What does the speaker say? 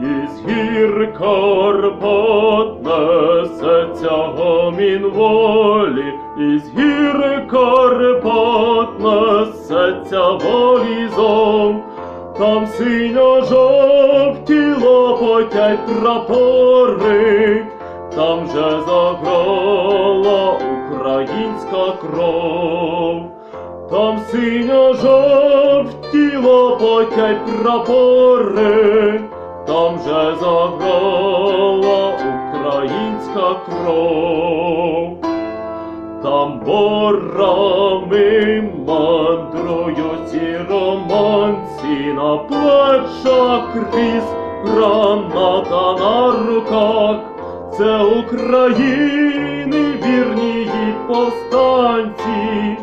гір Карпат несеться гомін волі, із гір Карпат несеться волізом, там синьо-жовті лопотять прапори, там же заграла українська кров. Там синьо-жовті лопотять прапори, там же заграла українська кров. Там борами мандрують ці романці на плечах крізь граната на руках. Це України вірні їй повстанці,